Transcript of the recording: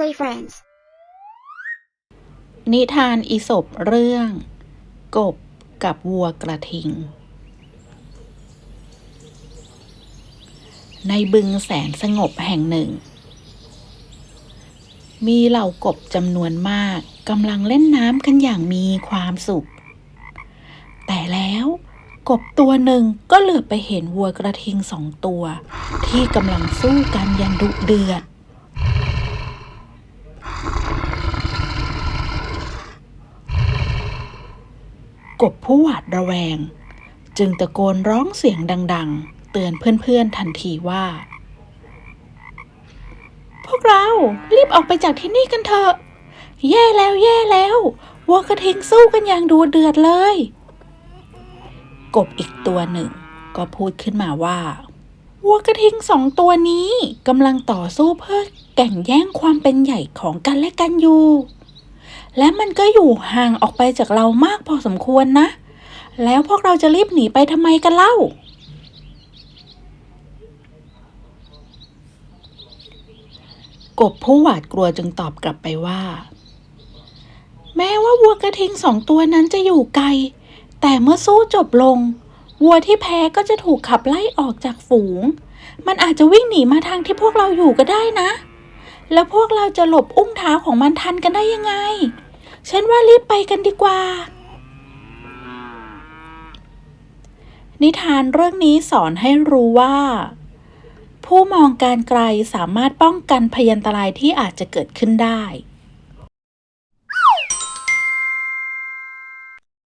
Play Friends นิทานอีสปเรื่อง กบกับวัวกระทิง ในบึงแสนสงบแห่งหนึ่ง มีเหล่ากบจำนวนมากกำลังเล่นน้ำกันอย่างมีความสุข แต่แล้วกบตัวหนึ่งก็เหลือบไปเห็นวัวกระทิงสองตัว ที่กำลังสู้กันอย่างดุเดือด กบผู้หวาดระแวง จึงตะโกนร้องเสียงดัง ๆ เตือนเพื่อนๆทันทีว่า พวกเรารีบออกไปจากที่นี่กันเถอะ แย่แล้วแย่แล้ววัวกระทิงสู้กันอย่างดูเดือดเลย กบอีกตัวหนึ่ง ก็พูดขึ้นมาว่าวัวกระทิงสองตัวนี้กำลังต่อสู้เพื่อแก่งแย่งความเป็นใหญ่ของกันและกันอยู่ และมันก็อยู่ห่างออกไปจากเรามากพอสมควรนะ แล้วพวกเราจะรีบหนีไปทำไมกันเล่า กบผู้หวาดกลัวจึงตอบกลับไปว่า แม้ว่าวัวกระทิงสองตัวนั้นจะอยู่ไกล แต่เมื่อสู้จบลง วัวที่แพ้ก็จะถูกขับไล่ออกจากฝูง มันอาจจะวิ่งหนีมาทางที่พวกเราอยู่ก็ได้นะ แล้วพวกเราจะหลบอุ้งเท้าของมันทันกันได้ยังไง ฉันว่ารีบไปกันดีกว่า นิทานเรื่องนี้สอนให้รู้ว่า ผู้มองการไกลสามารถป้องกันพยันตรายที่อาจจะเกิดขึ้นได้